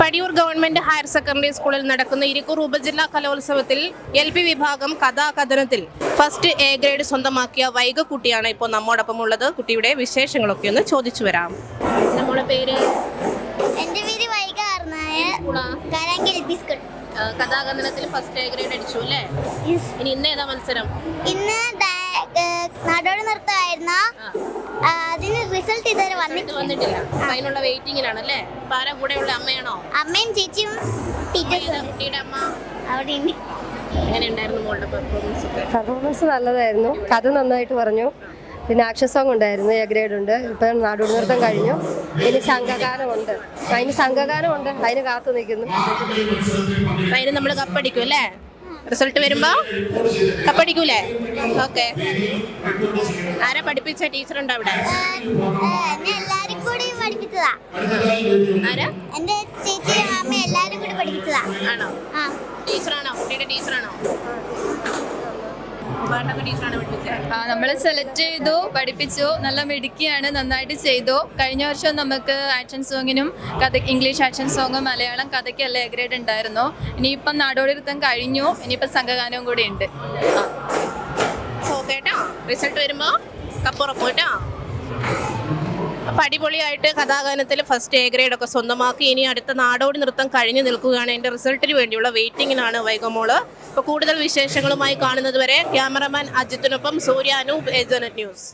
Padiyoor government higher secondary സ്കൂളിൽ നടക്കുന്ന ഇരിക്കൂർ ഉപജില്ലാ കലോത്സവത്തിൽ എൽ പി വിഭാഗം കഥാകഥനത്തിൽ ഫസ്റ്റ് എ ഗ്രേഡ് സ്വന്തമാക്കിയ വൈകക്കുട്ടിയാണ് കുട്ടിയാണ് ഇപ്പോൾ നമ്മോടൊപ്പം ഉള്ളത് കുട്ടിയുടെ വിശേഷങ്ങളൊക്കെ ഒന്ന് ചോദിച്ചു വരാം. നമ്മുടെ പേര്? എന്റെ പേര് ആ, കഥാകഥനത്തിൽ ഫസ്റ്റ് എ ഗ്രേഡ് അടിച്ചു അല്ലേ? ഇനി ഇന്ന് ഏതാ മത്സരം? ഇന്ന് നാടോടി നൃത്തമായിരുന്ന അതിന് റിസൾട്ട് ഇതുവരെ വന്നിട്ടില്ല. അതിനുള്ള വെയിറ്റിംഗിലാണ് അല്ലേ അപ്പൊ ആരാ കൂടെയുള്ള അമ്മയാണോ? അമ്മയും ചേച്ചിയും ടീച്ചേഴ്സും. കുട്ടിയുടെ അമ്മ? അവിടെ ഉണ്ട് എങ്ങനെയുണ്ടായിരുന്നു മോളുടെ പെർഫോമൻസ് പെർഫോമൻസ് നല്ലതായിരുന്നു. കഥ നന്നായിട്ട് പറഞ്ഞു. പിന്നെ ആക്ഷൻ സോങ് ഉണ്ടായിരുന്നു. എ ഗ്രേഡ് ഉണ്ട്. ഇപ്പം നാടോടി നൃത്തം കഴിഞ്ഞു. ഇനി സംഘഗാനമുണ്ട്. അതിന് സംഘഗാനമുണ്ട്. അതിന് കാത്തു നിൽക്കുന്നു. അതിന് നമ്മൾ കപ്പടിക്കും അല്ലേ? റിസൾട്ട് വരുമ്പോ കപ്പടിക്കൂലേ ഓക്കെ ആരാ പഠിപ്പിച്ച ടീച്ചർ ഉണ്ടോ അവിടെ? ആരാ? എന്റെ എല്ലാരും കൂടി പഠിപ്പിച്ചതാ. ആണോ? ടീച്ചറാണോ കുട്ടിയുടെ ടീച്ചറാണോ നമ്മൾ സെലക്ട് ചെയ്തു പഠിപ്പിച്ചു നല്ല മിടുക്കിയാണ് നന്നായിട്ട് ചെയ്തു. കഴിഞ്ഞ വർഷം നമുക്ക് ആക്ഷൻ സോങ്ങിനും കഥ ഇംഗ്ലീഷ് ആക്ഷൻ സോങ്ങും മലയാളം കഥയ്ക്ക് എല്ലാം ഗ്രേഡ് ഉണ്ടായിരുന്നു. ഇനിയിപ്പം നാടോടി നൃത്തം കഴിഞ്ഞു ഇനിയിപ്പം സംഘഗാനവും കൂടി ഉണ്ട്. കേട്ടോ? റിസൾട്ട് വരുമ്പോ കപ്പുറപ്പ് കേട്ടോ? അപ്പൊ അടിപൊളിയായിട്ട് കഥാഗാനത്തിൽ ഫസ്റ്റ് എ ഗ്രേഡ് ഒക്കെ സ്വന്തമാക്കി. ഇനി അടുത്ത നാടോടി നൃത്തം കഴിഞ്ഞു നിൽക്കുകയാണ്. എന്റെ റിസൾട്ടിന് വേണ്ടിയുള്ള വെയിറ്റിങ്ങിനാണ് വൈകമോൾ അപ്പോൾ കൂടുതൽ വിശേഷങ്ങളുമായി കാണുന്നതുവരെ ക്യാമറമാൻ അജിത്തിനൊപ്പം സൂര്യ അനൂപ് ഏജനറ്റ് ന്യൂസ്